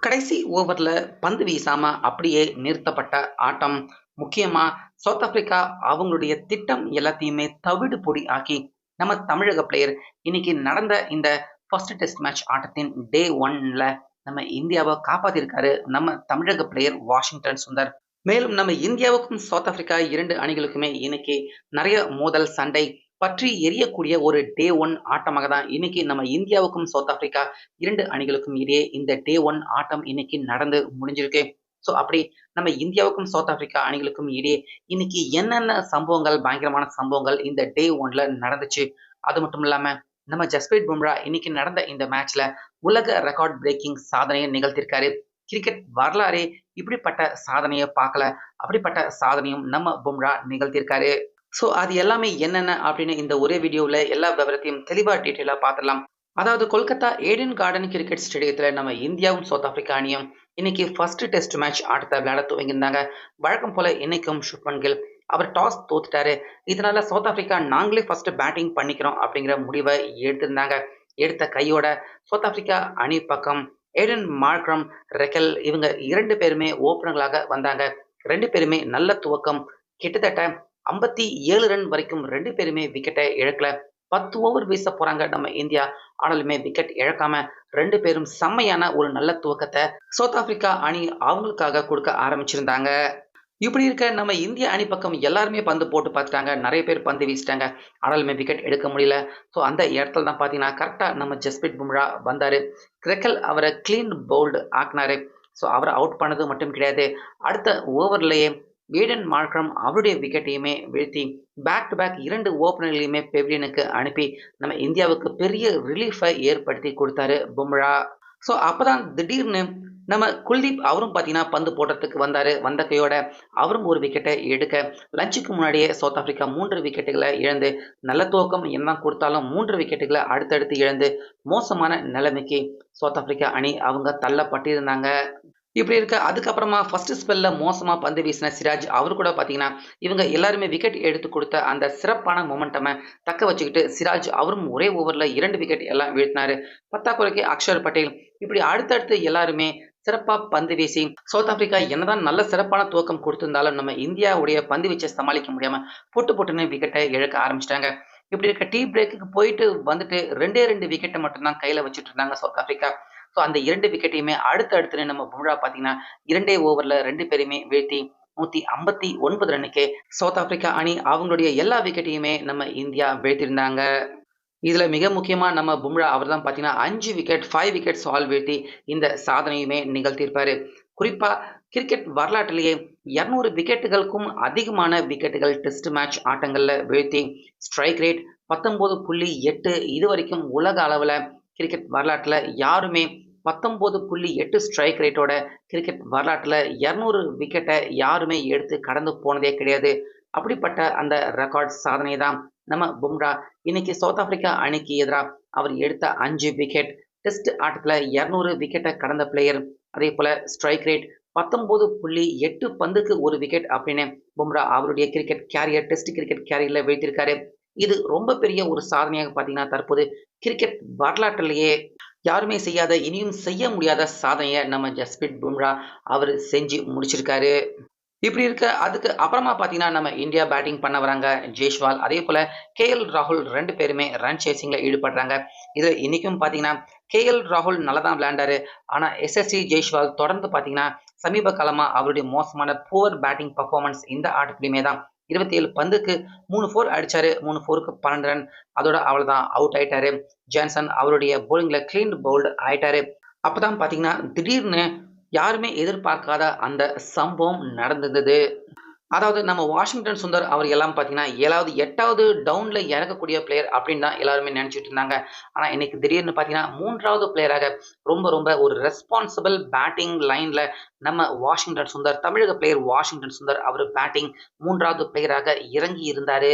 கடைசி ஓவர்ல பந்து வீசாம அப்படியே நிறுத்தப்பட்ட ஆட்டம் முக்கியமா சவுத் ஆப்பிரிக்கா அவங்களுடைய திட்டம் எல்லாத்தையுமே தவிடு பொடி ஆக்கி நம்ம தமிழக பிளேயர் இன்னைக்கு நடந்த இந்த ஃபர்ஸ்ட் டெஸ்ட் மேட்ச் ஆட்டத்தின் டே ஒன்ல நம்ம இந்தியாவை காப்பாத்திருக்காரு நம்ம தமிழக பிளேயர் வாஷிங்டன் சுந்தர். மேலும் நம்ம இந்தியாவுக்கும் சவுத் ஆப்பிரிக்கா இரண்டு அணிகளுக்குமே இன்னைக்கு நிறைய மோதல் சண்டை பற்றி எரியக்கூடிய ஒரு டே ஒன் ஆட்டமாக தான் இன்னைக்கு நம்ம இந்தியாவுக்கும் சவுத் ஆப்பிரிக்கா இரண்டு அணிகளுக்கும் இடையே இந்த டே ஒன் ஆட்டம் இன்னைக்கு நடந்து முடிஞ்சிருக்கு. ஸோ அப்படி நம்ம இந்தியாவுக்கும் சவுத் ஆப்பிரிக்கா அணிகளுக்கும் இடையே இன்னைக்கு என்னென்ன சம்பவங்கள் பயங்கரமான சம்பவங்கள் இந்த டே ஒன்ல நடந்துச்சு? அது மட்டும் இல்லாம நம்ம ஜஸ்பிரீத் பும்ரா இன்னைக்கு நடந்த இந்த மேட்ச்ல உலக ரெக்கார்ட் பிரேக்கிங் சாதனையை நிகழ்த்திருக்காரு. கிரிக்கெட் வரலாறே இப்படிப்பட்ட சாதனையை பார்க்கல. அப்படிப்பட்ட சாதனையும் நம்ம பும்ரா நிகழ்த்தியிருக்காரு ஸோ அது எல்லாமே என்னென்ன அப்படின்னு இந்த ஒரே வீடியோவில் எல்லா விவரத்தையும் தெளிவாக டீட்டெயிலாக பார்த்துடலாம் அதாவது கொல்கத்தா ஏடன் கார்டன் கிரிக்கெட் ஸ்டேடியத்தில் நம்ம இந்தியாவும் சவுத் ஆப்பிரிக்கா அணியும் இன்னைக்கு ஃபர்ஸ்ட் டெஸ்ட் மேட்ச் ஆட்டத்தை விளையாட துவங்கியிருந்தாங்க. வழக்கம் போல இன்னைக்கும் சுப்மன் கில் அவர் டாஸ் தோத்துட்டாரு. இதனால சவுத் ஆப்பிரிக்கா நாங்களே ஃபர்ஸ்ட் பேட்டிங் பண்ணிக்கிறோம் அப்படிங்கிற முடிவை எடுத்திருந்தாங்க. எடுத்த கையோட சவுத் ஆப்பிரிக்கா அணி பக்கம் ஏடன் மார்க்ரம் ரெக்கல் இவங்க இரண்டு பேருமே ஓப்பனர்களாக வந்தாங்க. ரெண்டு பேருமே நல்ல துவக்கம். கிட்டத்தட்ட ஐம்பத்தி ஏழு ரன் வரைக்கும் ரெண்டு பேருமே விக்கெட்டை இழக்கல. பத்து ஓவர் வீச போறாங்க நம்ம இந்தியா. ஆனாலுமே விக்கெட் இழக்காம ரெண்டு பேரும் செம்மையான ஒரு நல்ல துவக்கத்தை சவுத் ஆப்பிரிக்கா அணி அவங்களுக்காக கொடுக்க ஆரம்பிச்சிருந்தாங்க. இப்படி இருக்க நம்ம இந்திய அணி பக்கம் எல்லாருமே பந்து போட்டு பார்த்துட்டாங்க. நிறைய பேர் பந்து வீசிட்டாங்க. ஆனாலுமே விக்கெட் எடுக்க முடியல. ஸோ அந்த இடத்துல தான் பார்த்தீங்கன்னா கரெக்டாக நம்ம ஜஸ்பிரீத் பும்ரா வந்தார். கிரெக்கல் அவரை கிளீன் பவுல்டு ஆக்குனாரு. ஸோ அவரை அவுட் பண்ணது மட்டும் கிடையாது. அடுத்த ஓவர்லேயே ஏடன் மார்க்ரம் அவருடைய விக்கெட்டையுமே வீழ்த்தி பேக் டு பேக் இரண்டு ஓப்பனர்களையுமே பெவிலியனுக்கு அனுப்பி நம்ம இந்தியாவுக்கு பெரிய ரிலீஃபை ஏற்படுத்தி கொடுத்தாரு பும்ரா. ஸோ அப்போதான் திடீர்னு நம்ம குல்தீப் அவரும் பார்த்தீங்கன்னா பந்து போடுறதுக்கு வந்தார். வந்த கையோட அவரும் ஒரு விக்கெட்டை எடுக்க லஞ்சுக்கு முன்னாடியே சவுத் ஆஃப்ரிக்கா மூன்று விக்கெட்டுகளை இழந்து நல்ல துவக்கம் என்ன கொடுத்தாலும் மூன்று விக்கெட்டுகளை அடுத்தடுத்து இழந்து மோசமான நிலைமைக்கு சவுத் ஆஃப்ரிக்கா அணி அவங்க தள்ளப்பட்டிருந்தாங்க. இப்படி இருக்க. அதுக்கப்புறமா ஃபர்ஸ்ட் ஸ்பெல்ல மோசமா பந்து வீசின சிராஜ் அவரு கூட பார்த்தீங்கன்னா இவங்க எல்லாருமே விக்கெட் எடுத்து கொடுத்த அந்த சிறப்பான மொமெண்டமை தக்க வச்சுக்கிட்டு சிராஜ் அவரும் ஒரே ஓவரில் இரண்டு விக்கெட் எல்லாம் வீழ்த்தினாரு. பத்தாக்குறைக்கு அக்ஷர் பட்டேல். இப்படி அடுத்தடுத்து எல்லாருமே சிறப்பாக பந்து வீசி சவுத் ஆப்பிரிக்கா என்னதான் நல்ல சிறப்பான துவக்கம் கொடுத்திருந்தாலும் நம்ம இந்தியாவுடைய பந்து வீச்சை சமாளிக்க முடியாம போட்டு போட்டுன்னு விக்கெட்டை இழக்க ஆரம்பிச்சிட்டாங்க. இப்படி இருக்க டீ பிரேக்குக்கு போயிட்டு வந்துட்டு ரெண்டே ரெண்டு விக்கெட்டை மட்டும்தான் கையில் வச்சுட்டு இருந்தாங்க சவுத் ஆப்பிரிக்கா. ஸோ அந்த இரண்டு விக்கெட்டையுமே அடுத்து அடுத்து நம்ம பும்ரா பார்த்தீங்கன்னா இரண்டே ஓவரில் ரெண்டு பேருமே வீழ்த்தி நூத்தி ஐம்பத்தி ஒன்பது ரன்னுக்கே சவுத் ஆப்பிரிக்கா அணி அவங்களுடைய எல்லா விக்கெட்டையுமே நம்ம இந்தியா வீழ்த்திருந்தாங்க இதுல மிக முக்கியமா நம்ம பும்ரா அவர் தான் பாத்தீங்கன்னா அஞ்சு விக்கெட் ஃபைவ் விக்கெட்ஸ் ஆல் வீழ்த்தி இந்த சாதனையுமே நிகழ்த்தியிருப்பாரு. குறிப்பா கிரிக்கெட் வரலாற்றிலேயே இரநூறு விக்கெட்டுகளுக்கும் அதிகமான விக்கெட்டுகள் டெஸ்ட் மேட்ச் ஆட்டங்களில் வீழ்த்தி ஸ்ட்ரைக் ரேட் பத்தொன்பது புள்ளி எட்டு இது வரைக்கும் உலக அளவில் கிரிக்கெட் வரலாற்றில் யாருமே பத்தொம்போது புள்ளி எட்டு ஸ்ட்ரைக் ரேட்டோட கிரிக்கெட் வரலாற்றில் இரநூறு விக்கெட்டை யாருமே எடுத்து கடந்து போனதே கிடையாது. அப்படிப்பட்ட அந்த ரெக்கார்ட் சாதனை தான் நம்ம பும்ரா இன்னைக்கு சவுத் ஆப்பிரிக்கா அணிக்கு எதிராக அவர் எடுத்த அஞ்சு விக்கெட் டெஸ்ட் ஆட்டத்தில் இரநூறு விக்கெட்டை கடந்த பிளேயர் அதே போல் ஸ்ட்ரைக் ரேட் பத்தொம்போது புள்ளி எட்டு பந்துக்கு ஒரு விக்கெட் அப்படின்னு பும்ரா அவருடைய கிரிக்கெட் கேரியர் டெஸ்ட் கிரிக்கெட் கேரியரில் வீழ்த்திருக்காரு. இது ரொம்ப பெரிய ஒரு சாதனையாக பார்த்தீங்கன்னா தற்போது கிரிக்கெட் வரலாற்றிலேயே யாருமே செய்யாத இனியும் செய்ய முடியாத சாதனையை நம்ம ஜஸ்பிரீத் பும்ரா அவர் செஞ்சு முடிச்சிருக்காரு. இப்படி இருக்க அதுக்கு அப்புறமா பார்த்தீங்கன்னா நம்ம இந்தியா பேட்டிங் பண்ண வராங்க ஜெய்ஷ்வால் அதே போல் கேஎல் ராகுல் ரெண்டு பேருமே ரன் சேசிங்கில் ஈடுபடுறாங்க. இதில் இன்றைக்கும் பார்த்தீங்கன்னா கேஎல் ராகுல் நல்லா தான் விளையாண்டாரு. ஆனால் எஸ்எஸ்சி ஜெய்ஷ்வால் தொடர்ந்து பார்த்தீங்கன்னா சமீப காலமாக அவருடைய மோசமான புவர் பேட்டிங் பர்ஃபார்மன்ஸ் இந்த ஆட்டத்துலையுமே தான் இருபத்தி ஏழு பந்துக்கு மூணு ஃபோர் அடிச்சாரு. மூணு ஃபோருக்கு பன்னெண்டு ரன் அதோட அவ்வளோதான் அவுட் ஆயிட்டாரு. ஜான்சன் அவருடைய போலிங்ல கிளீன் பவுல்டு ஆயிட்டாரு. அப்பதான் பாத்தீங்கன்னா திடீர்னு யாருமே எதிர்பார்க்காத அந்த சம்பவம் நடந்தது. அதாவது நம்ம வாஷிங்டன் சுந்தர் அவர் எல்லாம் பார்த்தீங்கன்னா ஏழாவது எட்டாவது டவுனில் இறக்கக்கூடிய பிளேயர் அப்படின்னு தான் எல்லாருமே நினச்சிட்டு இருந்தாங்க. ஆனால் இன்னைக்கு திடீர்னு பார்த்தீங்கன்னா மூன்றாவது பிளேயராக ரொம்ப ரொம்ப ஒரு ரெஸ்பான்சிபிள் பேட்டிங் லைனில் நம்ம வாஷிங்டன் சுந்தர் தமிழக பிளேயர் வாஷிங்டன் சுந்தர் அவர் பேட்டிங் மூன்றாவது பிளேயராக இறங்கி இருந்தார்.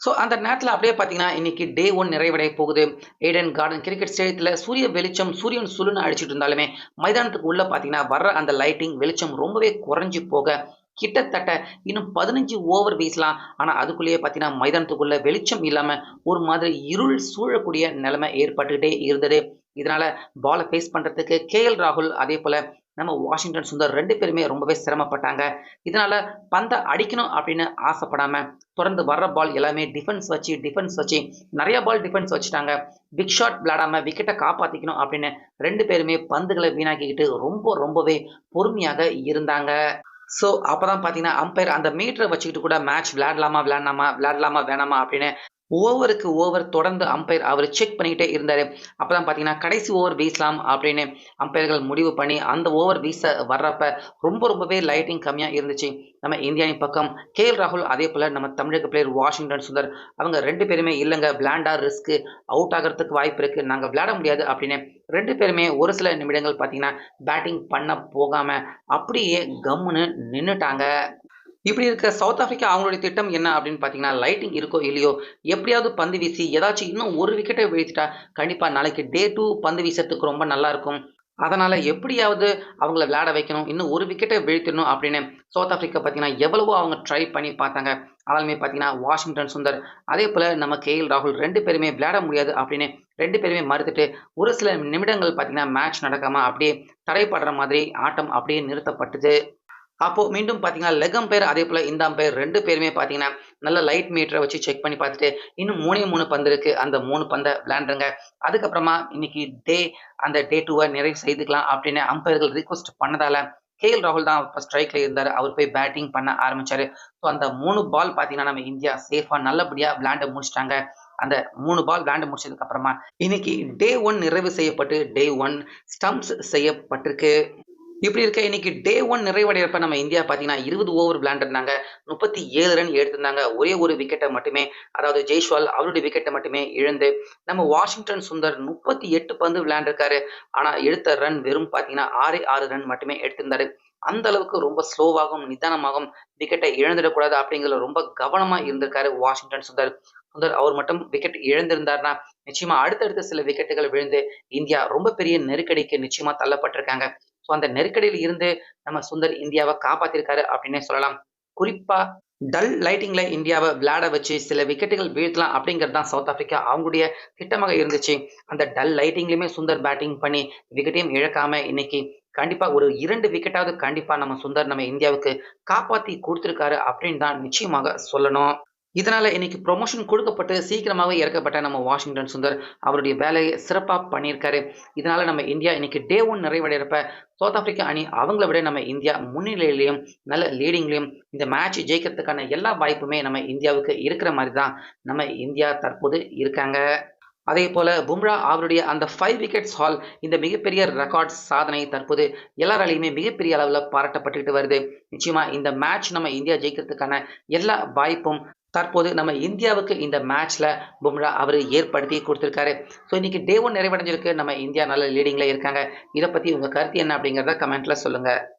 ஸோ அந்த நேரத்தில் அப்படியே பார்த்தீங்கன்னா இன்னைக்கு டே ஒன் நிறைவடைய போகுது. ஏடன் கார்டன் கிரிக்கெட் ஸ்டேடியத்தில் சூரிய வெளிச்சம் சூரியன் சுழுன்னு அடிச்சிட்டு இருந்தாலுமே மைதானத்துக்கு உள்ளே பார்த்தீங்கன்னா வர்ற அந்த லைட்டிங் வெளிச்சம் ரொம்பவே குறைஞ்சி போக கிட்டத்தட்ட இன்னும் பதினஞ்சு ஓவர் வீசலாம் ஆனால் அதுக்குள்ளேயே பார்த்தீங்கன்னா மைதானத்துக்குள்ளே வெளிச்சம் இல்லாமல் ஒரு மாதிரி இருள் சூழக்கூடிய நிலைமை ஏற்பட்டுக்கிட்டே இருந்தது. இதனால பாலை ஃபேஸ் பண்ணுறதுக்கு கேஎல் ராகுல் அதே போல் நம்ம வாஷிங்டன் சுந்தர் ரெண்டு பேருமே ரொம்பவே சிரமப்பட்டாங்க. இதனால் பந்தை அடிக்கணும் அப்படின்னு ஆசைப்படாமல் தொடர்ந்து வர்ற பால் எல்லாமே டிஃபென்ஸ் வச்சு டிஃபென்ஸ் வச்சு நிறைய பால் டிஃபென்ஸ் வச்சுட்டாங்க. பிக் ஷாட் விளையாடாம விக்கெட்டை காப்பாற்றிக்கணும் அப்படின்னு ரெண்டு பேருமே பந்துகளை வீணாக்கிக்கிட்டு ரொம்ப ரொம்பவே பொறுமையாக இருந்தாங்க. ஸோ அப்பதான் பார்த்தீங்கன்னா அம்பையர் அந்த மீட்டரை வச்சுக்கிட்டு கூட மேட்ச் விளையாடலாமா விளையாடலாமா விளையாடலாமா வேணாமா அப்படின்னு ஓவருக்கு ஓவர் தொடர்ந்து அம்பையர் அவர் செக் பண்ணிக்கிட்டே இருந்தார். அப்போ தான் பார்த்தீங்கன்னா கடைசி ஓவர் வீசலாம் அப்படின்னு அம்பையர்கள் முடிவு பண்ணி அந்த ஓவர் வீச வர்றப்ப ரொம்ப ரொம்பவே லைட்டிங் கம்மியாக இருந்துச்சு. நம்ம இந்தியாவின் பக்கம் கேஎல் ராகுல் அதே போல் நம்ம தமிழக பிளேயர் வாஷிங்டன் சுந்தர் அவங்க ரெண்டு பேருமே இல்லைங்க விளையாண்டா ரிஸ்க்கு அவுட் ஆகிறதுக்கு வாய்ப்பு இருக்குது நாங்கள் விளையாட முடியாது அப்படின்னு ரெண்டு பேருமே ஒரு சில நிமிடங்கள் பார்த்தீங்கன்னா பேட்டிங் பண்ண போகாமல் அப்படியே கம்முன்னு நின்றுட்டாங்க இப்படி இருக்க சவுத் ஆப்பிரிக்கா அவங்களுடைய திட்டம் என்ன அப்படின்னு பார்த்தீங்கன்னா லைட்டிங் இருக்கோ இல்லையோ எப்படியாவது பந்து வீசி ஏதாச்சும் இன்னும் ஒரு விக்கெட்டை வீழ்த்திட்டா கண்டிப்பாக நாளைக்கு டே டூ பந்து வீசத்துக்கு ரொம்ப நல்லா இருக்கும். அதனால் எப்படியாவது அவங்கள விளையாட வைக்கணும் இன்னும் ஒரு விக்கெட்டை வீழ்த்திடணும் அப்படின்னு சவுத் ஆஃப்ரிக்கா பார்த்தீங்கன்னா எவ்வளவோ அவங்க ட்ரை பண்ணி பார்த்தாங்க. ஆனாலுமே பார்த்தீங்கன்னா வாஷிங்டன் சுந்தர் அதே போல் நம்ம கேஎல் ராகுல் ரெண்டு பேருமே விளையாட முடியாது அப்படின்னு ரெண்டு பேருமே மறுத்துட்டு ஒரு சில நிமிடங்கள் பார்த்தீங்கன்னா மேட்ச் நடக்காமல் அப்படியே தடைப்படுற மாதிரி ஆட்டம் அப்படியே நிறுத்தப்பட்டது. அப்போது மீண்டும் பார்த்தீங்கன்னா லெக் அம்பையர் அதே போல் இந்த அம்பையர் ரெண்டு பேருமே பார்த்தீங்கன்னா நல்ல லைட் மீட்டரை வச்சு செக் பண்ணி பார்த்துட்டு இன்னும் மூணே மூணு பந்து இருக்கு. அந்த மூணு பந்தை விளையாண்டுருங்க. அதுக்கப்புறமா இன்னைக்கு டே அந்த டே டூவை நிறைவு செய்துக்கலாம் அப்படின்னு அம்பையர்கள் ரிக்வஸ்ட் பண்ணதால கேஎல் ராகுல் தான் இப்போ ஸ்ட்ரைக்ல இருந்தார். அவர் போய் பேட்டிங் பண்ண ஆரம்பிச்சாரு. ஸோ அந்த மூணு பால் பார்த்தீங்கன்னா நம்ம இந்தியா சேஃபாக நல்லபடியாக விளையாண்டு முடிச்சிட்டாங்க. அந்த மூணு பால் விளையாண்டு முடிச்சதுக்கு அப்புறமா இன்னைக்கு டே ஒன் நிறைவு செய்யப்பட்டு டே ஒன் ஸ்டம்ப்ஸ் செய்யப்பட்டிருக்கு. இப்படி இருக்க இன்னைக்கு டே ஒன் நிறைவடையிறப்ப நம்ம இந்தியா பார்த்தீங்கன்னா இருபது ஓவர் விளையாண்டுருந்தாங்க முப்பத்தி ஏழு ரன் எடுத்திருந்தாங்க. ஒரே ஒரு விக்கெட்டை மட்டுமே அதாவது ஜெய்ஷ்வால் அவருடைய விக்கெட்டை மட்டுமே இழந்து நம்ம வாஷிங்டன் சுந்தர் முப்பத்தி எட்டு பந்து விளையாண்டிருக்காரு ஆனால் எடுத்த ரன் வெறும் பார்த்தீங்கன்னா ஆறே ஆறு ரன் மட்டுமே எடுத்திருந்தாரு. அந்த அளவுக்கு ரொம்ப ஸ்லோவாகவும் நிதானமாகவும் விக்கெட்டை இழந்துடக்கூடாது அப்படிங்கிறது ரொம்ப கவனமாக இருந்திருக்காரு வாஷிங்டன் சுந்தர். சுந்தர் அவர் மட்டும் விக்கெட் இழந்திருந்தார்னா நிச்சயமா அடுத்தடுத்த சில விக்கெட்டுகள் விழுந்து இந்தியா ரொம்ப பெரிய நெருக்கடிக்கு நிச்சயமா தள்ளப்பட்டிருக்காங்க. ஸோ அந்த நெருக்கடியில் இருந்து நம்ம சுந்தர் இந்தியாவை காப்பாத்திருக்காரு அப்படின்னே சொல்லலாம். குறிப்பா டல் லைட்டிங்ல இந்தியாவை விளையாட வச்சு சில விக்கெட்டுகள் வீழ்த்தலாம் அப்படிங்கிறது தான் சவுத் ஆப்பிரிக்கா அவங்களுடைய திட்டமாக இருந்துச்சு. அந்த டல் லைட்டிங்லயுமே சுந்தர் பேட்டிங் பண்ணி விக்கெட்டையும் இழக்காம இன்னைக்கு கண்டிப்பா ஒரு இரண்டு விக்கெட்டாவது கண்டிப்பா நம்ம சுந்தர் நம்ம இந்தியாவுக்கு காப்பாத்தி கொடுத்துருக்காரு அப்படின்னு தான் நிச்சயமாக சொல்லணும். இதனால் இன்னைக்கு ப்ரொமோஷன் கொடுக்கப்பட்டு சீக்கிரமாகவே இறக்கப்பட்ட நம்ம வாஷிங்டன் சுந்தர் அவருடைய வேலையை சிறப்பாக பண்ணியிருக்காரு. இதனால் நம்ம இந்தியா இன்னைக்கு டே ஒன் நிறைவடைகிறப்ப சவுத் ஆப்பிரிக்கா அணி அவங்கள விட நம்ம இந்தியா முன்னிலையிலையும் நல்ல லீடிங்லையும் இந்த மேட்ச் ஜெயிக்கிறதுக்கான எல்லா வாய்ப்புமே நம்ம இந்தியாவுக்கு இருக்கிற மாதிரி தான் நம்ம இந்தியா தற்போது இருக்காங்க. அதே போல பும்ரா அவருடைய அந்த ஃபைவ் விக்கெட்ஸ் ஹால் இந்த மிகப்பெரிய ரெக்கார்ட் சாதனை தற்போது எல்லாராலையுமே மிகப்பெரிய அளவில் பாராட்டப்பட்டுக்கிட்டு வருது. நிச்சயமா இந்த மேட்ச் நம்ம இந்தியா ஜெயிக்கிறதுக்கான எல்லா வாய்ப்பும் தற்போது நம்ம இந்தியாவுக்கு இந்த மேட்ச்ல பும்ரா அவர் ஏற்படுத்தி கொடுத்துருக்காரு. ஸோ இன்னைக்கு டே ஒன் நிறைவடைஞ்சிருக்கு. நம்ம இந்தியா நல்ல லீடிங்ல இருக்காங்க. இதை பத்தி உங்க கருத்து என்ன அப்படிங்கிறத கமெண்ட்ல சொல்லுங்க.